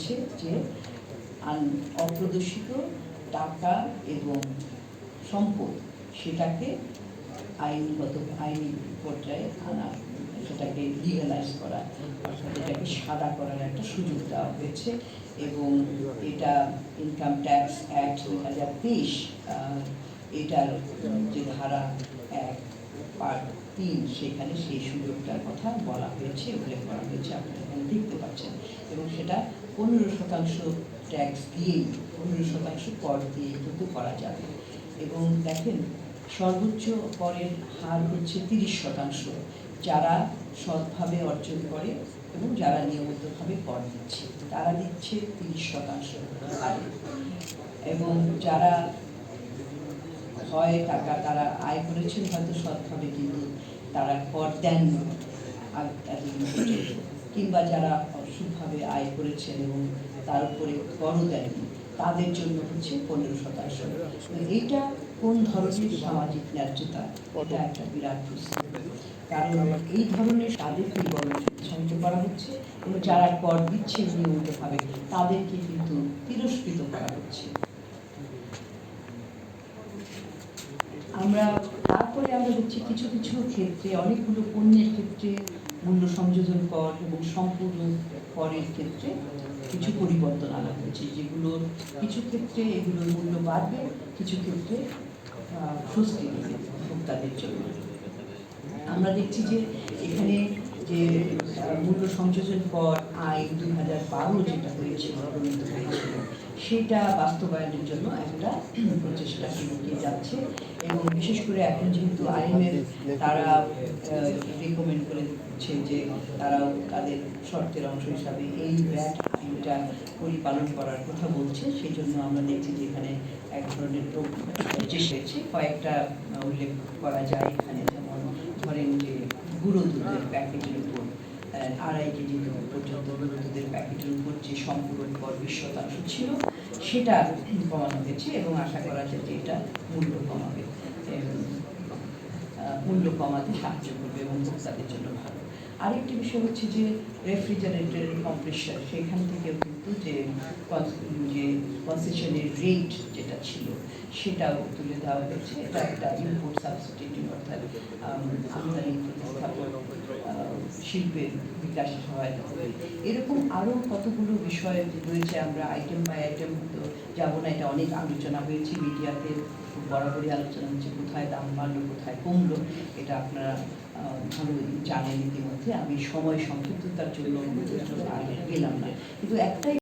হয়েছে যে অপ্রদর্শিত টাকা এবং সম্পদ সেটাকে আইনগত আইনি পর্যায়ে আনা, সেটাকে লিগালাইজ করা, অর্থাৎ এটাকে সাদা করার একটা সুযোগ দেওয়া হয়েছে এবং এটা ইনকাম ট্যাক্স অ্যাক্ট দু হাজার তেইশ এটার যে ধারা এক পার্ট তিন, সেখানে সেই সুযোগটার কথা বলা হয়েছে, উল্লেখ করা হয়েছে, আপনারা এখানে দেখতে পাচ্ছেন এবং সেটা পনেরো শতাংশ ট্যাক্স দিয়েই, পনেরো শতাংশ কর দিয়ে কিন্তু করা যাবে। এবং দেখেন, সর্বোচ্চ করের হার হচ্ছে তিরিশ শতাংশ, যারা সৎভাবে অর্জন করে এবং যারা নিয়মিতভাবে কর দিচ্ছে। তারা দিচ্ছে তিরিশ শতাংশ হারে। এবং যারা হয় টাকা তারা আয় করেছেন, হয়তো সৎভাবে কিন্তু তারা কর দেন কিংবা যারা অসুখভাবে আয় করেছেন এবং তার উপরে করও দেননি, তাদের জন্য হচ্ছে পনেরো শতাংশ। এইটা কোন ধরনের সামাজিক ন্যায্যতা? এটা একটা বিরাট প্রশ্ন। কারণ এই ধরনের তাদেরকে বরং উৎসাহিত করা হচ্ছে এবং যারা কর দিচ্ছে নিয়মিতভাবে, তাদেরকে কিন্তু তিরস্কৃত করা হচ্ছে। আমরা আমরা দেখছি কিছু কিছু ক্ষেত্রে, অনেকগুলো পণ্যের ক্ষেত্রে, মূল্য সংযোজন কর এবং সম্পূর্ণ করের ক্ষেত্রে কিছু পরিবর্তন আনা হয়েছে যেগুলোর কিছু ক্ষেত্রে এগুলোর মূল্য বাড়বে, কিছু ক্ষেত্রে স্বস্তি দেবে ভোক্তাদের জন্য। আমরা দেখছি যে এখানে যে মূল্য সংযোজন আইন দুই হাজার বারো যেটা হয়েছিল, সেটা বাস্তবায়নের জন্য একটা প্রচেষ্টা এগিয়ে যাচ্ছে এবং বিশেষ করে এখন যেহেতু আইএমএফ তারা রিকমেন্ড করে দিচ্ছে যে তারাও তাদের শর্তের অংশ হিসাবে এই ব্যাট আইনটা পরিপালন করার কথা বলছে, সেই জন্য আমরা দেখছি যে এখানে এক ধরনের প্রচেষ্টা হয়েছে, কয়েকটা উল্লেখ করা যায় এখানে। গুঁড়ো দুধের প্যাকেটের উপর আড়াই কেজি দুধ পর্যন্ত গুঁড়ো দুধের প্যাকেটের উপর যে সম্পূরণ কর বিশ শতাংশ ছিল, সেটা কমানো হয়েছে এবং আশা করা যায় যে এটা মূল্য কমাবে মূল্য কমাতে সাহায্য করবে এবং ভোক্তাদের জন্য ভালো। আরেকটি বিষয় হচ্ছে যে রেফ্রিজারেটর কম্প্রেসার, সেখান থেকেও কিন্তু যে যে কনসেশনের রেট যেটা ছিল, সেটাও তুলে দেওয়া হয়েছে। এটা একটা ইম্পোর্ট সাবস্টিটিউট, অর্থাৎ আমদানি শিল্পের বিকাশে সহায়তা হবে। এরকম আরও কতগুলো বিষয় রয়েছে আমরা আইটেম বাই আইটেম তো যাব না, এটা অনেক আলোচনা হয়েছে মিডিয়াতে বরাবরই আলোচনা হচ্ছে, কোথায় দাম বাড়লো, কোথায় কমলো, এটা আপনারা ভালোই জানেন ইতিমধ্যে। আমি সময় সংক্ষিপ্ততার জন্য গেলাম না। কিন্তু একটাই